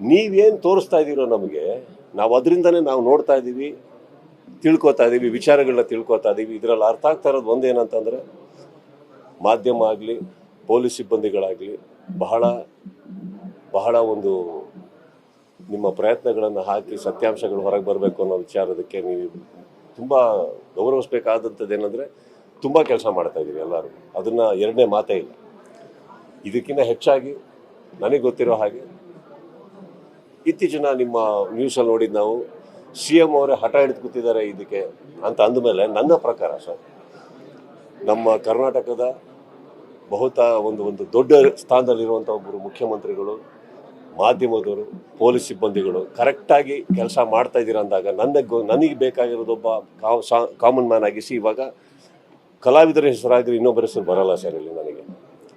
ನೀವೇನು ತೋರಿಸ್ತಾ ಇದ್ದೀರೋ ನಮಗೆ, ನಾವು ಅದರಿಂದನೇ ನಾವು ನೋಡ್ತಾ ಇದ್ದೀವಿ ತಿಳ್ಕೊತಾ ಇದ್ದೀವಿ ವಿಚಾರಗಳನ್ನ ತಿಳ್ಕೊತಾ ಇದ್ದೀವಿ ಇದರಲ್ಲಿ ಅರ್ಥ ಆಗ್ತಾ ಇರೋದು ಒಂದೇನಂತಂದರೆ, ಮಾಧ್ಯಮ ಆಗಲಿ, ಪೊಲೀಸ್ ಸಿಬ್ಬಂದಿಗಳಾಗಲಿ, ಬಹಳ ಬಹಳ ಒಂದು ನಿಮ್ಮ ಪ್ರಯತ್ನಗಳನ್ನು ಹಾಕಿ ಸತ್ಯಾಂಶಗಳು ಹೊರಗೆ ಬರಬೇಕು ಅನ್ನೋ ವಿಚಾರದಕ್ಕೆ ನೀವು ತುಂಬ ಗೌರವಿಸ್ಬೇಕಾದಂಥದ್ದು ಏನಂದರೆ ತುಂಬ ಕೆಲಸ ಮಾಡ್ತಾ ಇದ್ದೀವಿ ಎಲ್ಲರೂ. ಅದನ್ನು ಎರಡನೇ ಮಾತೇ ಇಲ್ಲ. ಇದಕ್ಕಿಂತ ಹೆಚ್ಚಾಗಿ ನನಗೆ ಗೊತ್ತಿರೋ ಹಾಗೆ ಇತ್ತೀಚಿನ ನಿಮ್ಮ ನ್ಯೂಸಲ್ಲಿ ನೋಡಿದ ನಾವು ಸಿ ಎಂ ಅವರೇ ಹಠ ಹಿಡಿದು ಕೂತಿದ್ದಾರೆ ಇದಕ್ಕೆ ಅಂತ ಅಂದಮೇಲೆ ನನ್ನ ಪ್ರಕಾರ ಸರ್, ನಮ್ಮ ಕರ್ನಾಟಕದ ಬಹುತ ಒಂದು ಒಂದು ದೊಡ್ಡ ಸ್ಥಾನದಲ್ಲಿರುವಂಥ ಒಬ್ಬರು ಮುಖ್ಯಮಂತ್ರಿಗಳು, ಮಾಧ್ಯಮದವರು, ಪೊಲೀಸ್ ಸಿಬ್ಬಂದಿಗಳು ಕರೆಕ್ಟಾಗಿ ಕೆಲಸ ಮಾಡ್ತಾ ಇದ್ದೀರ ಅಂದಾಗ ನನಗೆ ನನಗೆ ಬೇಕಾಗಿರೋದೊಬ್ಬ ಕಾಮನ್ ಮ್ಯಾನ್ ಆಗಿಸಿ ಇವಾಗ ಕಲಾವಿದರ ಹೆಸರಾಗಿ ಇನ್ನೊಬ್ಬರ ಹೆಸರು ಬರಲ್ಲ ಸರ್ ಇಲ್ಲಿ ನನಗೆ.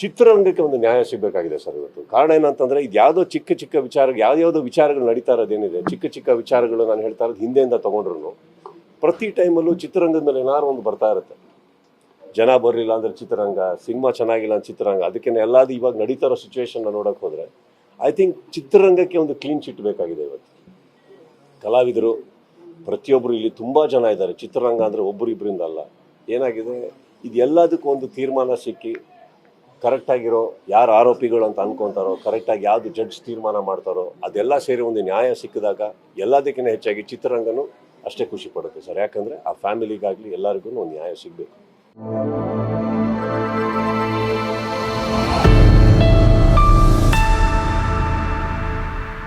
ಚಿತ್ರರಂಗಕ್ಕೆ ಒಂದು ನ್ಯಾಯ ಸಿಗಬೇಕಾಗಿದೆ ಸರ್ ಇವತ್ತು. ಕಾರಣ ಏನಂತಂದ್ರೆ ಇದು ಯಾವುದೋ ಚಿಕ್ಕ ಚಿಕ್ಕ ವಿಚಾರ ಯಾವ್ದಾವುದೋ ವಿಚಾರಗಳು ನಡೀತಾ ಇರೋದೇನಿದೆ ಚಿಕ್ಕ ಚಿಕ್ಕ ವಿಚಾರಗಳು ನಾನು ಹೇಳ್ತಾ ಇರೋದು ಹಿಂದೆಯಿಂದ ತಗೊಂಡ್ರು ಪ್ರತಿ ಟೈಮಲ್ಲೂ ಚಿತ್ರರಂಗದ ಮೇಲೆ ಏನಾರು ಒಂದು ಬರ್ತಾ ಇರುತ್ತೆ. ಜನ ಬರಲಿಲ್ಲ ಅಂದ್ರೆ ಚಿತ್ರರಂಗ, ಸಿನಿಮಾ ಚೆನ್ನಾಗಿಲ್ಲ ಅಂದ್ರೆ ಚಿತ್ರರಂಗ ಅದಕ್ಕೆ ಎಲ್ಲಾದು ಇವಾಗ ನಡೀತಾ ಇರೋ ಸಿಚುವೇಶನ್ ನೋಡೋಕೆ ಹೋದರೆ ಐ ಥಿಂಕ್ ಚಿತ್ರರಂಗಕ್ಕೆ ಒಂದು ಕ್ಲೀನ್ ಚಿಟ್ ಬೇಕಾಗಿದೆ ಇವತ್ತು. ಕಲಾವಿದರು ಪ್ರತಿಯೊಬ್ಬರು ಇಲ್ಲಿ ತುಂಬ ಜನ ಇದ್ದಾರೆ. ಚಿತ್ರರಂಗ ಅಂದರೆ ಒಬ್ಬರಿಬ್ಬರಿಂದ ಅಲ್ಲ. ಏನಾಗಿದೆ? ಇದು ಎಲ್ಲದಕ್ಕೂ ಒಂದು ತೀರ್ಮಾನ ಸಿಕ್ಕಿ ಕರೆಕ್ಟಾಗಿರೋ ಯಾರು ಆರೋಪಿಗಳು ಅಂತ ಅನ್ಕೊತಾರೋ, ಕರೆಕ್ಟಾಗಿ ಯಾವುದು ಜಡ್ಜ್ ತೀರ್ಮಾನ ಮಾಡ್ತಾರೋ, ಅದೆಲ್ಲ ಸೇರಿ ಒಂದು ನ್ಯಾಯ ಸಿಕ್ಕಿದಾಗ ಎಲ್ಲದಕ್ಕಿಂತ ಹೆಚ್ಚಾಗಿ ಚಿತ್ರರಂಗನೂ ಅಷ್ಟೇ ಖುಷಿ ಪಡುತ್ತೆ ಸರ್. ಯಾಕಂದರೆ ಆ ಫ್ಯಾಮಿಲಿಗಾಗಲಿ ಎಲ್ಲರಿಗೂ ಒಂದು ನ್ಯಾಯ ಸಿಗಬೇಕು.